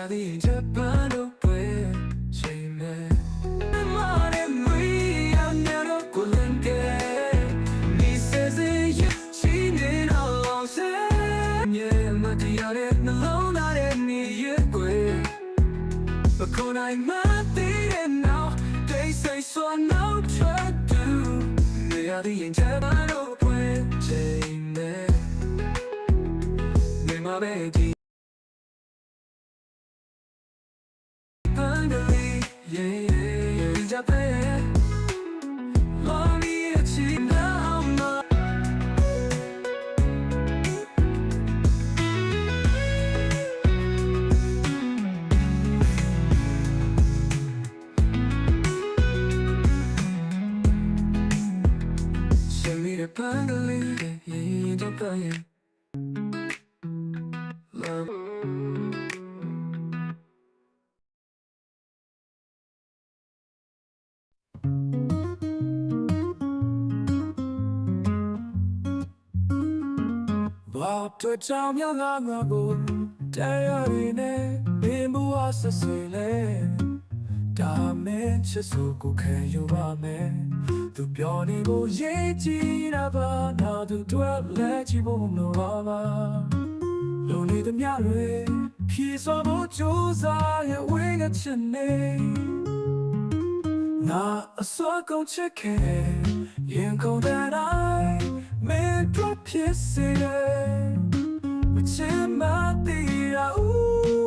ရသည်ဂျပန်တို့ပဲချိန်မဲ့မာရဲမွေရနေတော့ကိုလန်ကေဒီစေစေရချီနေတော့စေညမတရားတဲ့နှလုံးသားရဲ့နေရဲ့ကွယ် But could I not it now? They say so now try to Me are the angel I don't quit saying that Me my baby yeah, Japan Love Bob to tell me long ago Diary ne Bimbo was a silly ဒါမင်းချစ်ဆိုကိုခံယူပါမယ်သူပြောနေကိုရေးကြည့်တာပါနောက်သူတွေ့လဲကြည့်ဖို့မလိုပါပါလုံနေသည်များတွေဖြေစောဖို့ကြိုးစားရဲ့ဝိငါချင်နေနာအစောကုန်ချစ်ခဲ့ရင်ကုန်တဲ့တိုင်းမင်းတို့ဖြစ်စေတယ်မချင်မသေးရဦး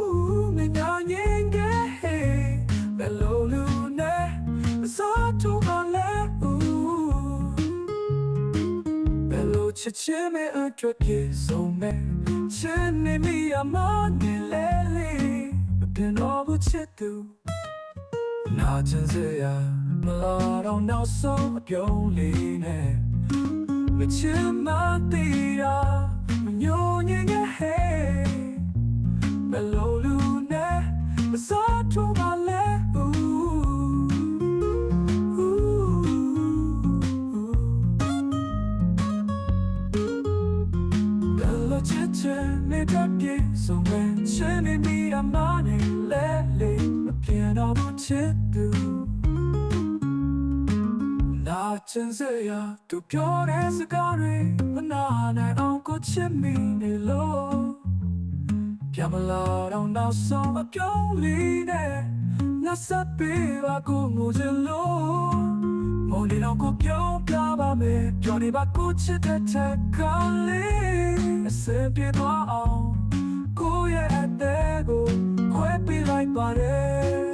ချစ်ချင်မဲ့အတွက်ပြေဆုံးမဲ့ချင်နေမိရမနေလေလေမပြတော့ဘူးချစ်သူနာချင်စရာမလာတော့နောက်ဆုံးအပြုံးလေးနဲ့မချင်မသေးတာမညိုညင်ရဲ့ hey ဘယ်လိုလူနဲ့မစားတော့ပါလဲ နာချင်စရာသူပြောတဲ့စကားတွေမနာနိုင်အောင်ကိုချစ်မိနေလို့ပြမလာတော့နောက်ဆုံးအပြုံးလေးနဲ့ငါစပ်ပေးပါကိုငိုချင်လို့မော်နေတော့ကိုပြောပြပါမယ်ပြောနေပါကိုချစ်တဲ့ချက်ကလေးအစင်ပြေသွားအောင်ကိုရဲ့အသေးကိုခွဲပေးလိုက်ပါတယ်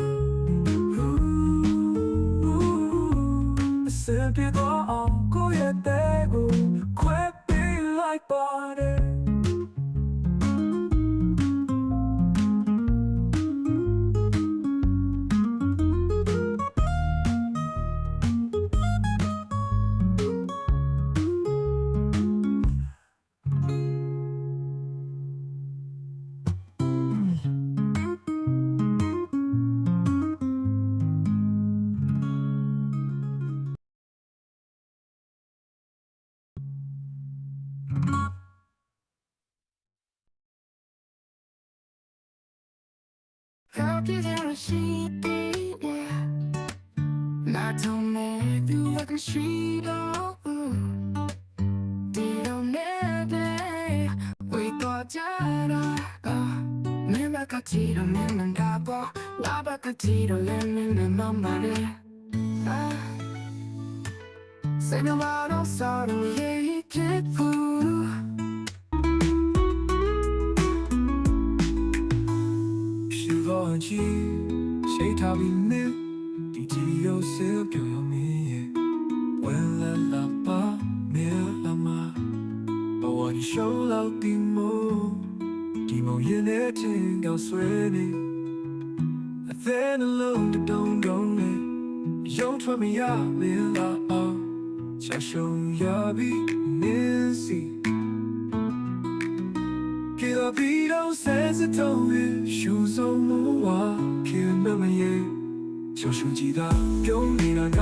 စင်ပြေသွားအောင်ကိုရဲ့အသေးကိုခွဲပေးလိုက်ပါ တယ် Happy there she be, yeah. Not to make you like a street oh, Didn't never we got jada. Never got tito, lemon double. Lava got tito, lemon and mama. Say no ရှုံရပြီနေစီကေလာပြီတော့ဆဲစတုံးရဲ့ရှူဆုံးမဝါကေမမရဲ့ချောရှုံကြည့်တာပြုံးနေတာက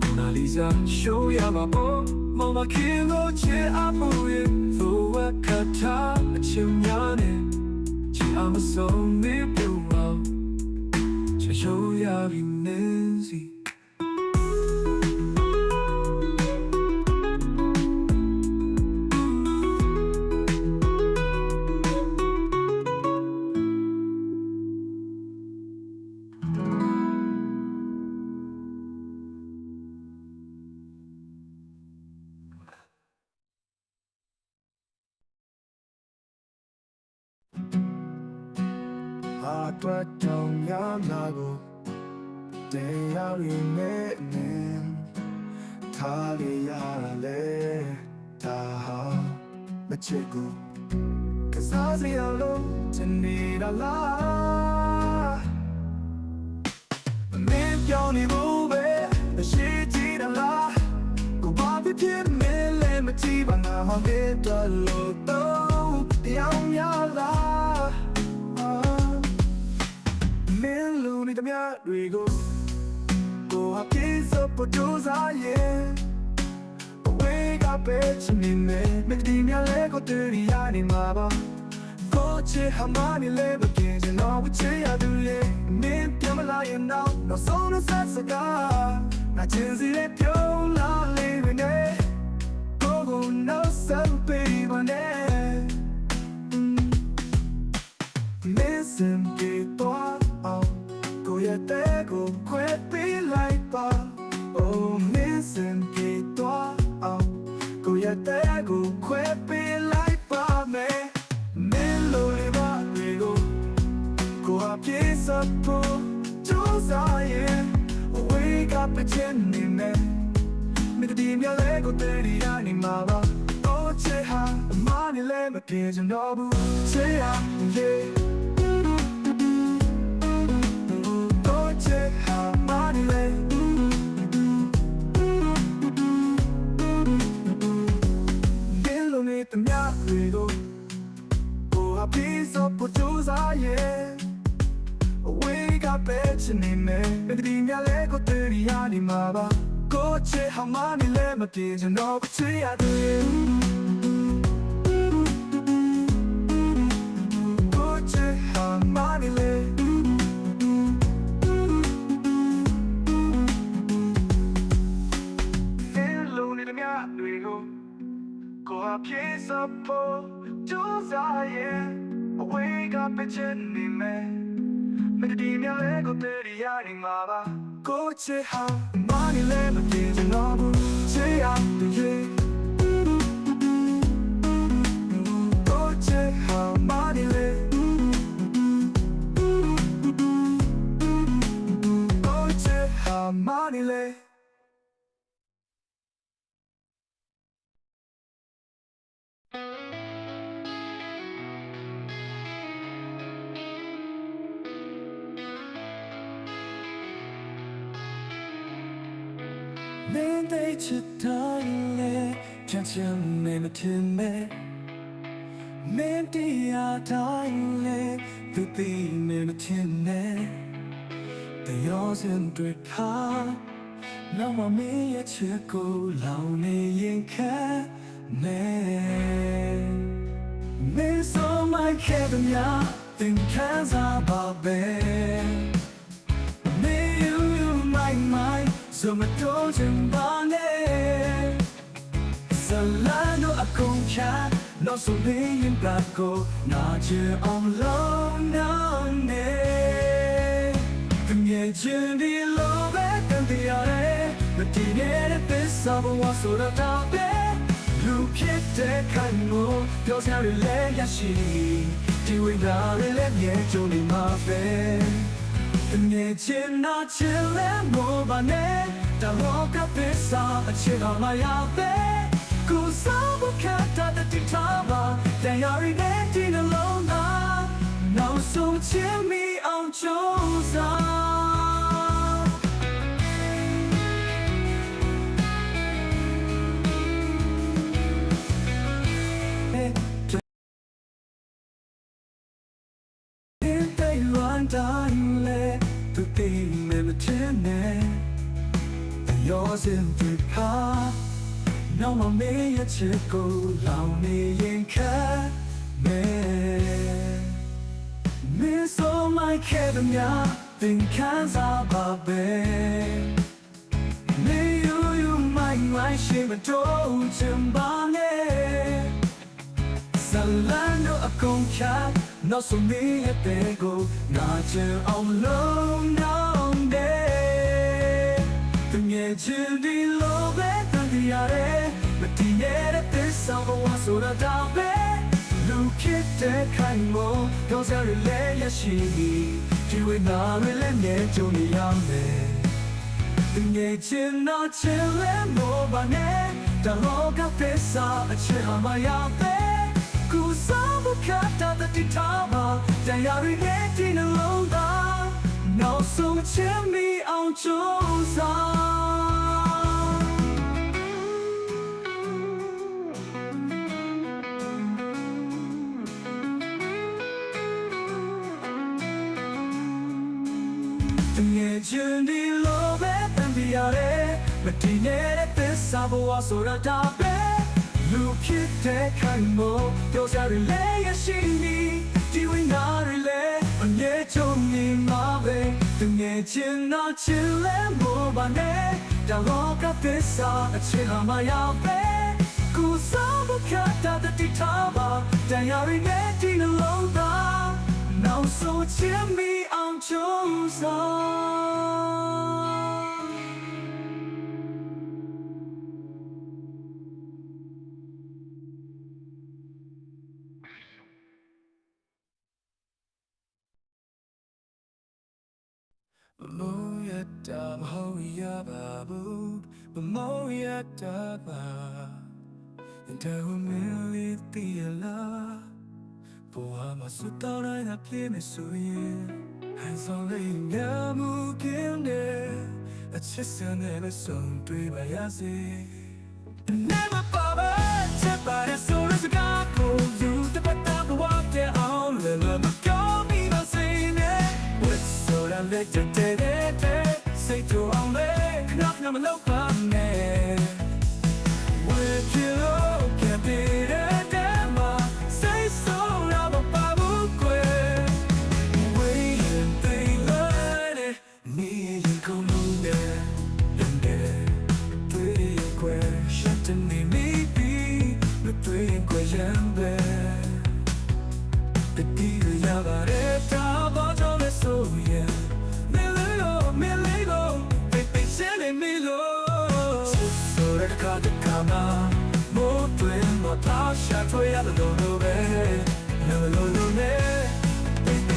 မနာလီဇာရှုံရပါဘောမမခင်လို့ချေအပူရဲ့သောဝကတာအချင်းများနဲ့ချီအမဆုံးနေပြုံးအောင်ချေရှုံရပြီနေ ဟာအတွက်တောင်းများများကိုတရားရင်းနဲ့နေထားရရလေဒါဟာမချစ်ကိုကစားစရာလုံးတနေတာလားမင်းပြောင်းနေဖို့ပဲအရှိကြည့်တာလားကိုဘာဖြစ်ဖြစ်မလဲမကြည့်ပါငါဟောတဲ့တော်လို့တော့တရားများ မျှတွေကိုကိုဟာပြေစပေါ်ကြိုးစားရဲ့အဝေးကပဲချင်နေမယ်မဒီမြလဲကိုတူရီရနေမှာပါကိုချေဟာမနီလဲမကင်းချင်တော့ဝချေရသူရဲ့မင်းပြန်မလာရင်တော့နောက်ဆုံးのဆက်စကားငါချင်စီတဲ့ပြုံးလာလေးတွေနဲ့ကိုကိုနောက်ဆက်ပေးပါနဲ့ Listen to toi oh Go ya te go kwe be like ba Oh listen to toi oh Go ya te go kwe be like ba me Melody ba we go Go ha pye sa po Jo sa ye Wake up a chin ni me မတည်မြလဲကိုတည်းရနေမှာပါတော့ချေဟာအမနေလဲမပြေချင်တော့ဘူးချေဟာလေ ဒီလိုနေတမရီကိုကိုဟာပြီးစောပူတူစားရဲ့ Wake up at your name But the media le ko teri ya ni ma ba Ko che ha ma ni le ma pin chen no ko che ya du Ko che ha ma ni le Hello ni de mya lui go Ko ha pye sa po Jo sa ye Wake up at your name မတည်မြလဲကိုတည်းရနေမှာပါကိုချေဟာမနီလဲမပြေချင်တော့ဘူးချေရတဲ့ရေကိုချေ ချင်နေမထင်မဲ့မင်းတရားတိုင်းလေသူသိနေမထင်နဲ့တယောစင်တွေ့ခါနောက်မှမင်းရဲ့ချစ်ကိုလောင်နေရင်ခံနေမင်းဆိုမိုက်ခဲ့တဲ့များသင်ခံစားပါပဲ Me you you my mind so my dozen bane Salano a concha no so me in blanco na je on low no ne Pimye jindi lo be kan ti are me ti ne de pesa bo wa so da ta be လူဖြစ်တဲ့ခိုင်ကိုပြောစရာတွေလည်းရရှိဒီဝိညာဉ်တွေလည်းမြဲကြုံ နေမှာပဲတငယ်ချင်းနာချင်လဲမောပါနဲ့တလောကပစ္စာအချစ်တော်မရပဲကိုစားဖို့ခတ်တာတတိထားပါတန်ရာရီနဲ့ဒီနှလုံးသားနောက်ဆုံးချင်မိအောင်ကြိုးစား In the one time le tu ti me me tene Yours in the car No more me a chico Lao me in cat me မင်းဆိုမိုက်ခဲ့တဲ့များသင်ခံစားပါပဲနေယူယူမိုင်းမိုင်းရှိမတော့ချင်ပါနဲ့ဇလန်တို့အကုန်ချနောက်ဆုံးမင်းရဲ့တဲ့ကိုငါချင်အောင်လုံးလုံးတဲ့တငယ်ချင်းဒီလိုပဲ တန်တရားမတည်နေတဲ့သစ္စာဘဝဆိုတာတော့ပဲလူဖြစ်တဲ့ခိုင်မောပြောစရာတွေလည်းရရှိဒီဝိနာတွေလည်းငဲကြုံနေရမယ်ဒီငယ်ချင်းတော့ချင်လဲမောပါနဲ့တလောကပစ္စာအချစ်ဟာမရပဲကူစားမခတ်တာတတိထားပါတရားတွေနဲ့ဒီနှလုံးသားနောက်ဆုံးချင်မီအောင်ကြိုးစား မတည်နေတဲ့သစ္စာဘဝဆိုတာဒါပဲလူဖြစ်တဲ့ခိုင်မောပြောစရာတွေလည်းရရှိနေဒီဝိနာတွေလည်းအမြဲချုံနေမှာပဲတငယ်ချင်းတော့ချစ်လဲမို့ပါနဲ့ဒါလောကသစ္စာအချစ်ဟာမရပဲကိုယ်စားမခတ်တာတတိထားပါတရားတွေနဲ့ဒီနှလုံးသားနောက်ဆုံးချင်မီ အောင်ကြိုးစားမိုးရတာမဟုတ်ရပါဘူးမမိုးရတာပါတဲ့ဝမင်းလေးတည်လားဘဝမှာစတောင်းတိုင်းအပြည့်မဆိုရင်ဟန်ဆောင်လေးငါမှုကင်းတဲ့ knock no low come with တွင်မတော်ရှာထွေရတဲ့လိုလိုပဲလိုလိုလိုနဲ့ပိတ်ပိ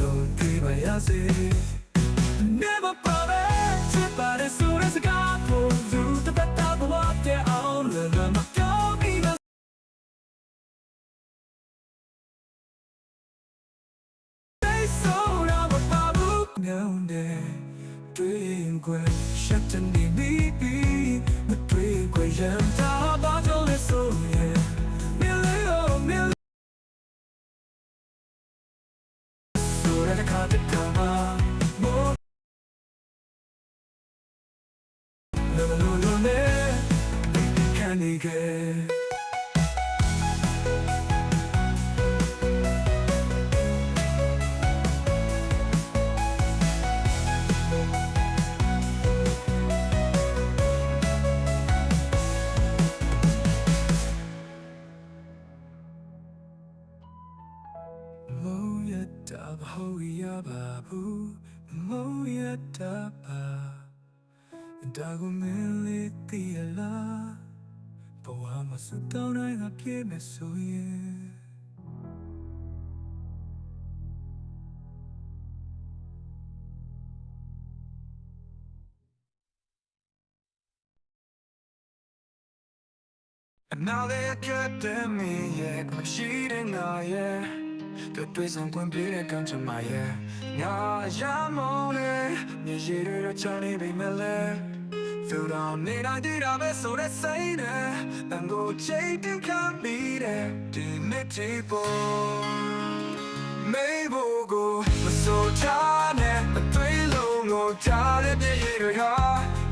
နဲ့ So that I can't come on More No no no no no Can you get ya ba bu Mo ya da ba Da go me le ti la Bo wa ma su down ai ga pye me so ye အနာလေးကတဲ့မီရဲ့မရှိတဲ့ငါရဲ့တွေ့တွေ့ဆုံခွင့်ပြတဲ့ကံချင်မရဲ့ငါရ မောင်းနေမြေရည်တွေချနေပြီမလဲ Feel down နေတာဒီတာပဲဆိုတဲ့စိတ်နဲ့တန်ကိုချိန်တင်ခံပြီးတဲ့ဒီနေ့တီပေါ်မေဘောကိုမစိုးချနဲ့အသွေးလုံးကိုထားတဲ့မြေရည်တွေဟာ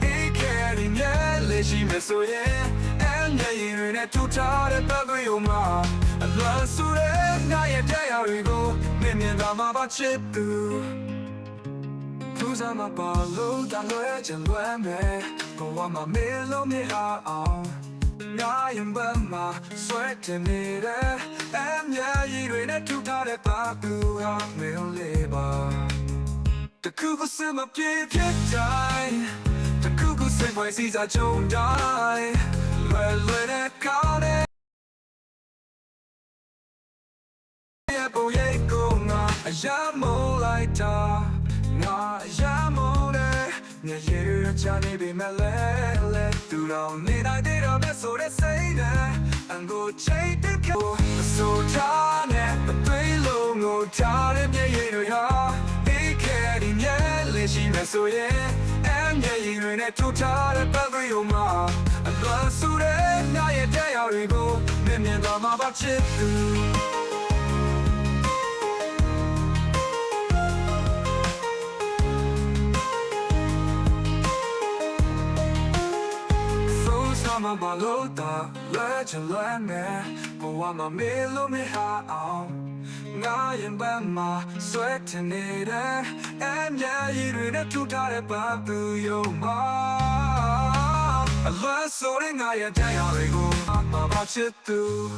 အေးခဲရင်းရဲ့လေရှိမဆိုရင်အမျက်ရည်တွေနဲ့ထူထားတဲ့ဘက်ကိုယုံမှာ အလွန်ဆူတဲ့ငါရဲ့တရားတွေကိုမြင်မြင်သာမှာပါချစ်သူ Tu sa ma pa lo ta lo ya chen lo me Ko wa ma me lo me ha on Nga yin ba ma sweat to me de Em ya yi rui ne tu ta de pa tu ha me le ba The cuckoo se ma pie pie dai The cuckoo se mai si sa chung dai Lue lue ne kao ne Yeah, nga, ya mo like da. ငါရမိုးနဲ့ညရေရချနေပြီမလဲလဲသူတော်နေတိုင်းတည်းတော့မဲ့ဆိုတဲ့စိတ်နဲ့အန်ကိုချိန်တက်ကိုဆိုထားနဲ့အသွေးလုံးကိုထားတဲ့မြေရည်တွေဟာဒီခဲဒီမြဲလေးရှိမဲ့ဆိုရင်အမ်မြေရည်တွေနဲ့ထူထားတဲ့ပတ်ကိုယုံမှာအလွန်ဆူတဲ့ညရဲ့တရားတွေကိုမြင်မြင်တော့မှပါချစ်သူ Fools sama balota Legend land me But what my milo me ha on Nga yin ba ma Sweat in it Em ya yi rin na tu ta de ba tu yo ma A love so de nga ya da ya re go Ma ba chit tu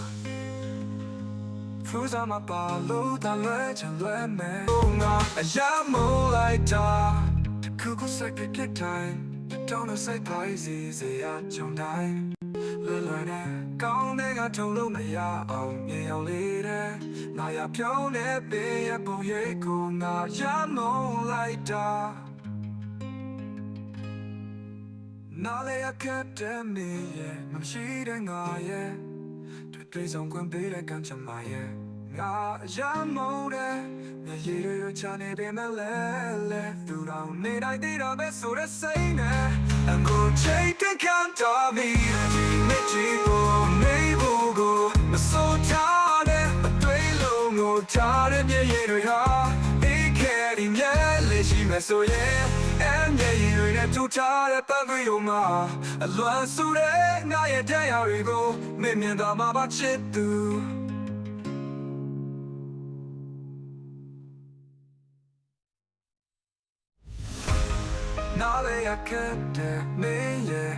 Fools sama balota Legend land me Nga ya mo like da Cuckoo second get time တောင်းလို့စိတ် ပါစီစေရကြုံတိုင်းလွယ်လွယ်နဲ့ကောင်းတဲ့ကထုံလို့မရအောင်မြင်အောင်လေးတဲ့ငါရပြောင်းတဲ့ပေးရပုံရိပ်ကိုငါရမုံလိုက်တာနားလေရခက်တဲ့မင်းရဲ့မရှိတဲ့ငါရဲ့တွေ့တွေ့ဆောင်ခွင့်ပေးတဲ့ကံချင်ပါရဲ့ ငါရမုံတဲ့မျက်ရည်တွေချနေပေမဲ့လဲလဲသူတော်နေတိုင်းတည်တော့ပဲဆိုတဲ့စိတ်နဲ့အငကိုချိန်တခံတော်ပြီဒီနေ့ချီကိုနေဖို့ကိုမစိုးထားတဲ့အတွေ့လုံးကိုထားတဲ့မျက်ရည်တွေဟာဒီခဲဒီမျက်လေးရှိမဲ့ဆိုရင်အမျက်ရည်တွေနဲ့ထူထားတဲ့ပတ်ဝန်းမှာအလွန်ဆူတဲ့ငါရဲ့တရားတွေကိုမင်းမြင်တော့မှပါချစ်သူ ရခဲ့တဲ့မင်းရဲ့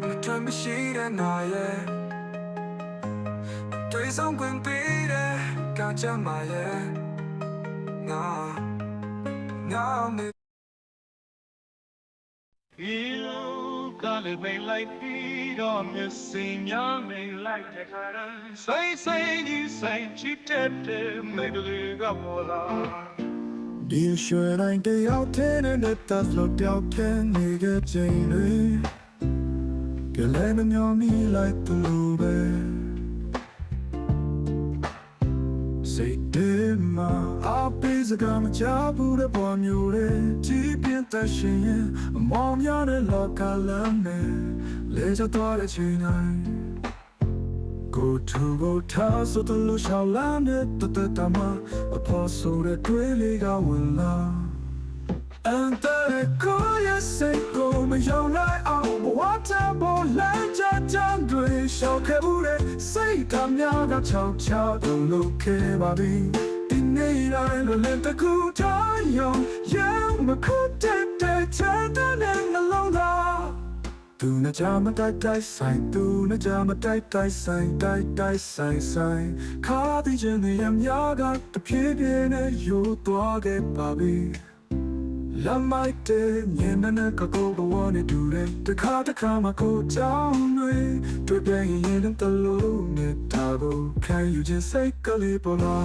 မထွင်မရှိတဲ့နာရဲ့တွေ့ဆုံခွင့်ပေးတဲ့ကကြမ်းမရဲ့ငါငါမေ You gotta be like feet on your sing young me like the color. Say, say, you say, cheap tap, maybe you got more love. ဒီရွှေတိုင်းတယောက်ထဲနဲ့တက်လို့တယောက်ထဲနေခဲ့ချိန်တွေကလေးမမျောမီလိုက်သူလိုပဲစိတ်တည်းမှာအပေးစကားမချဘူးတဲ့ပေါ်မျိုးတွေဒီပြင်းသက်ရှင်ရင်အမောင်များတဲ့လောကလမ်းနဲ့လေချတော့တဲ့ချိန်တိုင်း Go to go ထားဆိုတလို့ရှောင်းလမ်းနဲ့တတတမအဖို့ဆိုတဲ့တွေ့လေးကဝင်လာ And the go yes say go မယောင်လိုက်အောင်ဘဝတဘောလမ်းချချမ်းတွေရှောက်ခဲ့ဘူးတဲ့စိတ်ကများကချောက်ချတော့လို့ခဲ့ပါပြီဒီနေ့တိုင်းလိုလည်းတကူတိုင်းရော သားသူနဲ့ကြမတိုက်တိုက်ဆိုင်သူနဲ့ကြမတိုက်တိုက်ဆိုင်တိုက်တိုက်ဆိုင်ဆိုင်ခါဒီချင်ရဲ့များကတဖြည်းဖြည်းနဲ့ယူသွားခဲ့ပါပြီလမ်းမိုက်တဲ့ညနေနဲ့ကကိုဘဝနဲ့တူတဲ့တခါတခါမှကိုကြောင်းတွေတွေ့ပြန်ရင်တလို့နဲ့တာကိုခံယူခြင်းစိတ်ကလေးပေါ်လာ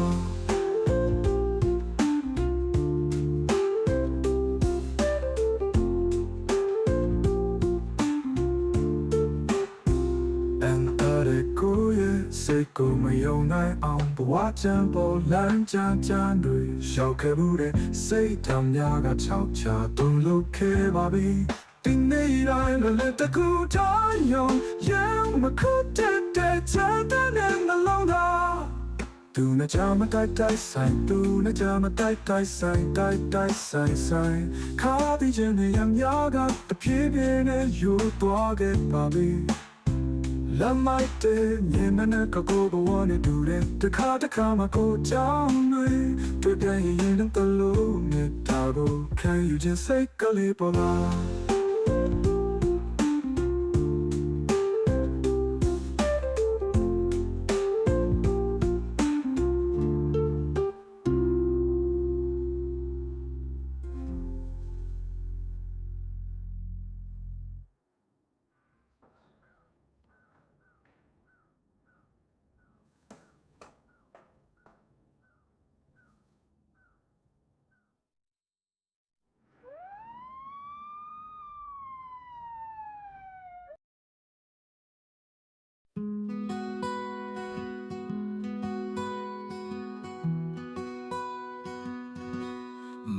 ဝချမ်းပေါ်လမ်းကြမ်းကြမ်းတွေရှောက်ခဲ့မှုတဲ့စိတ်ဓာတ်များကချောက်ချတုံလို့ခဲ့ပါပြီဒီနေ့တိုင်းလည်းလက်တကူတိုင်းယုံยังမခုတဲ့တဲ့ချမ်းတဲ့နှလုံးသားသူနဲ့ကြမတိုက်တိုက်ဆိုင်သူနဲ့ကြမတိုက်တိုက်ဆိုင်တိုက်တိုက်ဆိုင်ဆိုင်ခါပြီးခြင်းနဲ့ရများကတပြေးပြေးနဲ့ယူသွားခဲ့ပါပြီ လမ်းမိုက်တဲ့မြင်တဲ့ကကိုဘဝနဲ့တူတဲ့တခါတခါမှကိုကြောင်းတွေတွေ့ပြန်ရင်ရင်တလို့နဲ့တာကိုခံယူခြင်းစိတ်ကလေးပေါ်လာ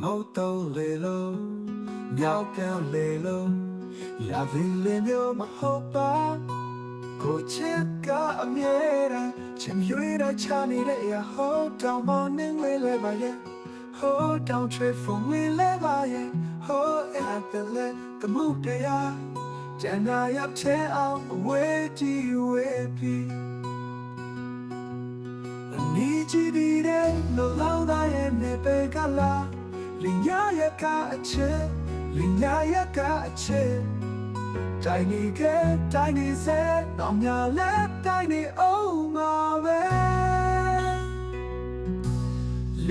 မုတ်တုံးလေလုံးမြောက်ပြောင်းလေလုံးရာဗီလေမျိုးမဟုတ်ပါကိုချစ်ကအမြဲတမ်းချင်ရွေးတဲ့ချနေတဲ့ရဟောတောင်မောင်းနေလေလေပါရဲ့ဟောတောင်ချွေဖုံးလေလေပါရဲ့ဟောအဲ့ဒါလေကမှုတရားကျန်တာရပ်ချဲအောင်အဝေးကြည့်ဝေးပြီး I need you to be no louder and never gala လင်ညာရကအချစ်လင်ညာရကအချစ်တိုင်းနေကတိုင်းနေစေတော့မြလဲတိုင်းနေအောင်မှာပဲလ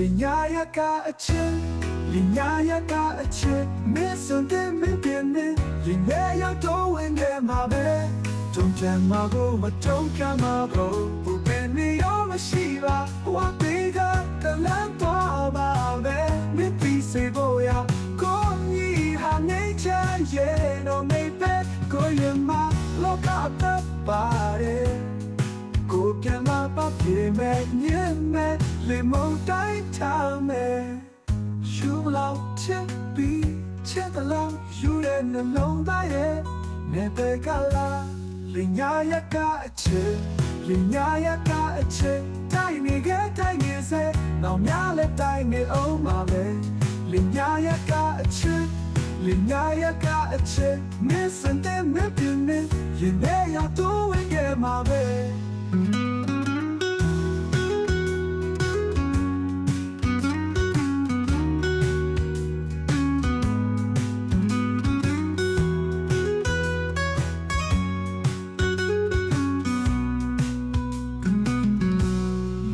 င်ညာရကအချစ်လင်ညာရကအချစ်မင်းစံတဲ့မင်းပြင်းနေလင်ညာရတော့ဝင်ခဲ့မှာပဲတုံးချမ်းမကိုမတုံး 세보야 공이 한해자 예너 메이백 고유마 로카타 바레 고개마 바피메 니메 리몬 다이 타메 슈블라우 체비 체달라 유레는 롱다에 내배갈라 리냐야까치 리냐야까치 타이미게 타이미세 나 냐레 타이미 오마메 လာလင်ညာရကအချစ်လင်ညာရကအချစ်တိုင်းနေကတိုင်းနေစေတော့များလဲတိုင်းနေအောင်ပါပဲလင်ညာရကအချစ်လင်ညာရကအချစ်မစတဲ့မပြင်းနေရင်နေရတော့ဝင်ခဲ့မှာပဲ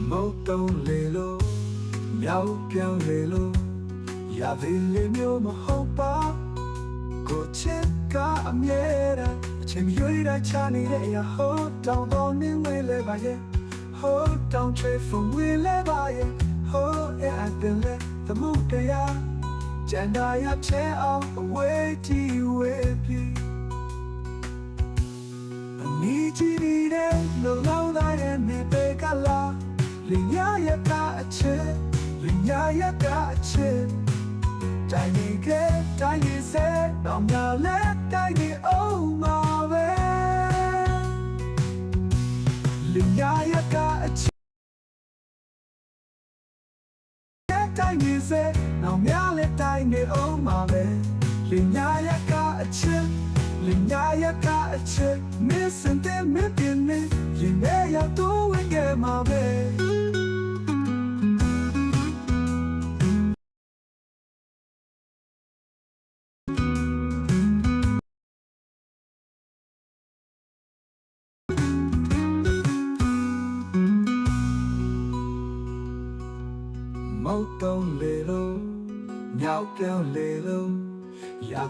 မုတ်တုံးလေလို့မြောက်ပြောင်းလေလို့ ရသေးလေမျိုးမဟုတ်ပါကိုချစ်ကအမြဲတမ်းအချိန်ရွေးတိုင်းချနေတဲ့အရာဟိုးတောင်ပေါ်နေဝေးလဲပါရဲ့ဟိုးတောင်ချွေဖုံဝေးလဲပါရဲ့ဟိုးအဲ့အပင်လဲသမှုတရားကျန်တာရချဲအောင်အဝေးတီဝေးပြီ I need you to no louder than me big a la လင်ညာရကအချစ်လင်ညာရကအချစ် တိုင်းနေကတိုင်းနေစေတော့မြလဲတိုင်းနေအောင်မှာပဲလင်ညာရကအချစ်တိုင်းနေစေတော့မြလဲတိုင်းနေအောင်မှာပဲလင်ညာရကအချစ်လင်ညာရကအချစ် missing them missing me ရင်ထဲရောက်တော့ဝင်ခဲ့မှာပဲ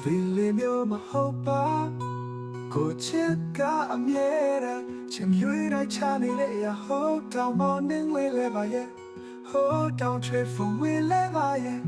ဗီလေမျိုးမဟုတ်ပါကိုချစ်ကအမြဲတမ်းချင်ရွေးတိုင်းချနေတဲ့ရဟိုးတောင်မောင်းနေလေလေပါရဲ့ဟိုးတောင်ချွေဖုံဝေးလေပါရဲ့